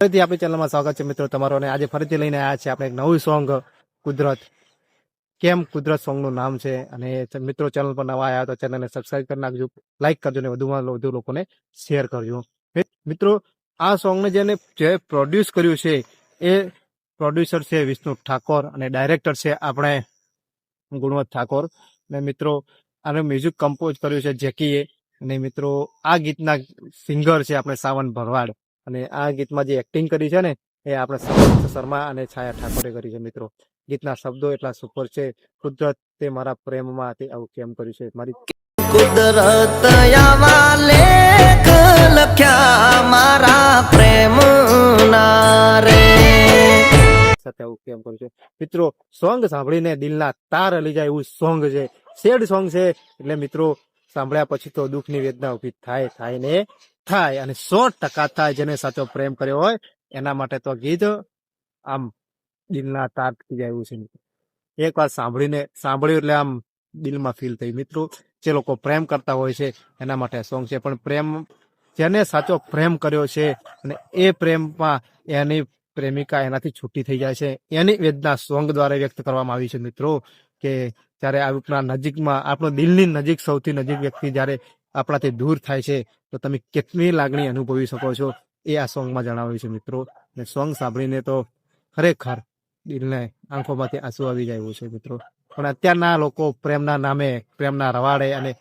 ફરીથી આપણી ચેનલમાં સ્વાગત છે મિત્રો તમારો અને આજે ફરીથી લઈને આવ્યા છે આપણે એક નવું સોંગ, કુદરત. કેમ કુદરત સોંગનું નામ છે અને મિત્રો ચેનલ પર નવા આવ્યા તો ચેનલને સબસ્ક્રાઇબ કરી નાખજો લાઈક કરજો અને વધુમાં વધુ લોકોને શેર કરજો. મિત્રો, આ સોંગને જેને જે પ્રોડ્યુસ કર્યું છે એ પ્રોડ્યુસર છે વિષ્ણુ ઠાકોર અને ડાયરેક્ટર છે આપણે ગુણવત ઠાકોર. અને મિત્રો, આનું મ્યુઝિક કમ્પોઝ કર્યું છે જેકીએ અને મિત્રો, આ ગીતના સિંગર છે આપણે સાવન ભરવાડ. અને આ ગીતમાં જે એક્ટિંગ કરી છે ને એ આપણે સમર્થ શર્મા અને છાયા ઠાકોરે કરી છે મિત્રો. ગીતના શબ્દો એટલા સુપર છે. કુદરત તે મારા પ્રેમમાં તે આવું કેમ કર્યું છે મારી? કુદરત લેખ લખ્યા મારા પ્રેમ ના રે. સાથે આવું કેમ કર્યું છે? મિત્રો સોંગ સાંભળીને દિલના તાર હલી જાય એવું સોંગ છે. સેડ સોંગ છે. એટલે મિત્રો સાંભળ્યા પછી તો દુઃખની વેદના ઊભી થાય થાય ને થાય અને સો ટકા થાય જેને સાચો પ્રેમ કર્યો હોય, એના માટે તો ગીત આમ દિલના તાર થઈ જાય એવું છે. એક વાર સાંભળીને, સાંભળ્યું એટલે આમ દિલમાં ફીલ થઈ. મિત્રો, જે લોકો પ્રેમ કરતા હોય છે, એના માટે સોંગ છે. પણ પ્રેમ, જેને સાચો પ્રેમ કર્યો છે અને એ પ્રેમમાં એની પ્રેમિકા એનાથી છૂટી થઈ જાય છે. એની વેદના સોંગ દ્વારા વ્યક્ત કરવામાં આવી છે, મિત્રો, કે જ્યારે આપણા નજીકમાં, આપણો દિલની નજીક સૌથી નજીક વ્યક્તિ જ્યારે આપણાથી દૂર થાય છે, તો તમે કેટલી લાગણી અનુભવી શકો છો? એ આ સોંગમાં જણાવ્યું છે મિત્રો. અને સોંગ સાંભળીને તો ખરેખર દિલને આંખોમાંથી આંસુ આવી જાય છે મિત્રો. પણ અત્યારના લોકો પ્રેમના નામે, પ્રેમના રવાડે અને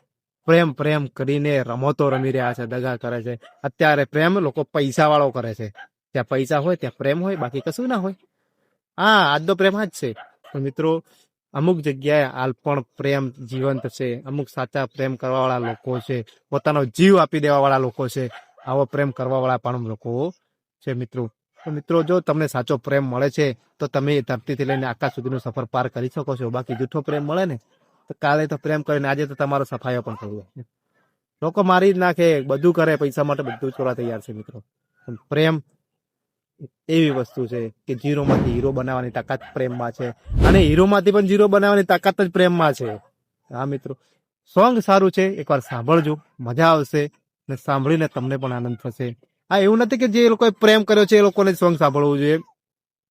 પ્રેમ પ્રેમ કરીને રમતો રમી રહ્યા છે, દગા કરે છે. અત્યારે પ્રેમ લોકો પૈસા વાળો કરે છે. ત્યાં પૈસા હોય, ત્યાં પ્રેમ હોય, બાકી કશું ના હોય. હા આજનો પ્રેમ આ જ છે. મિત્રો અમુક જગ્યાએ હાલ પણ પ્રેમ જીવંત છે. અમુક સાચા પ્રેમ કરવા વાળા લોકો છે. પોતાનો જીવ આપી દેવા વાળા લોકો છે. આવો પ્રેમ કરવા વાળા પણ લોકો છે મિત્રો. તો મિત્રો, જો તમને સાચો પ્રેમ મળે છે, તો તમે ધરતીથી લઈને આકાશ સુધીનો સફર પાર કરી શકો છો. બાકી જૂઠો પ્રેમ મળે ને, તો કાલે તો પ્રેમ કરીને આજે તો તમારો સફાયો પણ જાય લોકો મારી જ નાખે, બધું કરે, પૈસા માટે બધું જ કરવા તૈયાર છે મિત્રો. પ્રેમ એવી વસ્તુ છે કે ઝીરોમાંથી હીરો બનાવવાની તાકાત પ્રેમમાં છે. અને હીરોમાંથી પણ ઝીરો બનાવવાની તાકાત જ પ્રેમમાં છે. હા, મિત્રો. સોંગ સારું છે. એકવાર સાંભળજો. મજા આવશે ને સાંભળીને તમને પણ આનંદ થશે. હા, એવું નથી કે જે લોકોએ પ્રેમ કર્યો છે એ લોકોને સોંગ સાંભળવું જોઈએ.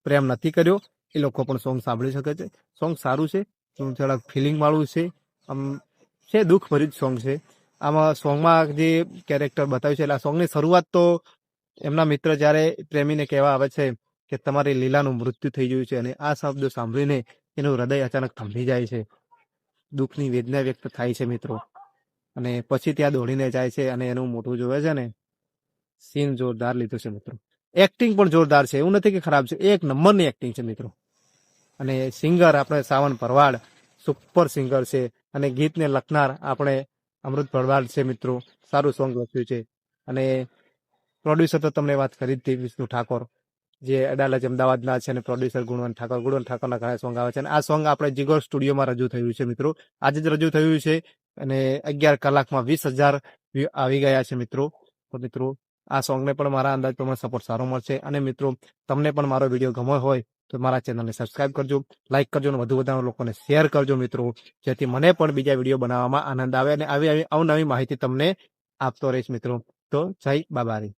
પ્રેમ નથી કર્યો. એ લોકો પણ સોંગ સાંભળી શકે છે. સોંગ સારું છે. થોડાક ફિલિંગ વાળું છે. આમ, છે દુઃખ ભર્યું જ સોંગ છે. આમાં સોંગમાં જે કેરેક્ટર બતાવ્યું છે, એટલે આ સોંગની શરૂઆત તો એમના મિત્ર જ્યારે પ્રેમીને કહેવા આવે છે કે તમારી લીલાનું મૃત્યુ થઈ ગયું છે અને આ શબ્દો સાંભળીને એનું હૃદય અચાનક થંભી જાય છે. દુઃખની વેદના વ્યક્ત થાય છે મિત્રો. અને પછી ત્યાં દોડીને જાય છે અને એનું મોઢું જોવે છે ને, સીન જોરદાર લીધું છે મિત્રો. એક્ટિંગ પણ જોરદાર છે, એવું નથી કે ખરાબ છે. એક નંબરની એક્ટિંગ છે મિત્રો. અને સિંગર આપણે સાવન ભરવાડ, સુપર સિંગર છે અને ગીતને લખનાર આપણે અમૃત ભરવાડ છે મિત્રો. સારું સોંગ લખ્યું છે. અને પ્રોડ્યુસર તો તમને વાત કરી હતી વિષ્ણુ ઠાકોર, જે અડાલજ અમદાવાદના છે અને પ્રોડ્યુસર ગુણવંત ઠાકોર, ગુણવંત ઠાકોરના ઘણા સોંગ આવે છે. અને આ સોંગ આપણે જીગોર સ્ટુડિયોમાં રજૂ થયું છે, મિત્રો. આજે જ રજૂ થયું છે અને અગિયાર કલાકમાં વીસ હજાર આવી ગયા છે, મિત્રો. તો મિત્રો, આ સોંગને પણ મારા અંદાજ પ્રમાણે સપોર્ટ સારો મળશે. અને મિત્રો, તમને પણ મારો વીડિયો ગમ્યો હોય તો મારા ચેનલને સબસ્ક્રાઇબ કરજો લાઇક કરજો અને વધુ વધારે લોકોને શેર કરજો, મિત્રો. જેથી મને પણ બીજા વીડિયો બનાવવામાં આનંદ આવે અને આવી આવી અવનવી માહિતી તમને આપતો રહીશ, મિત્રો. તો જય બાબારી.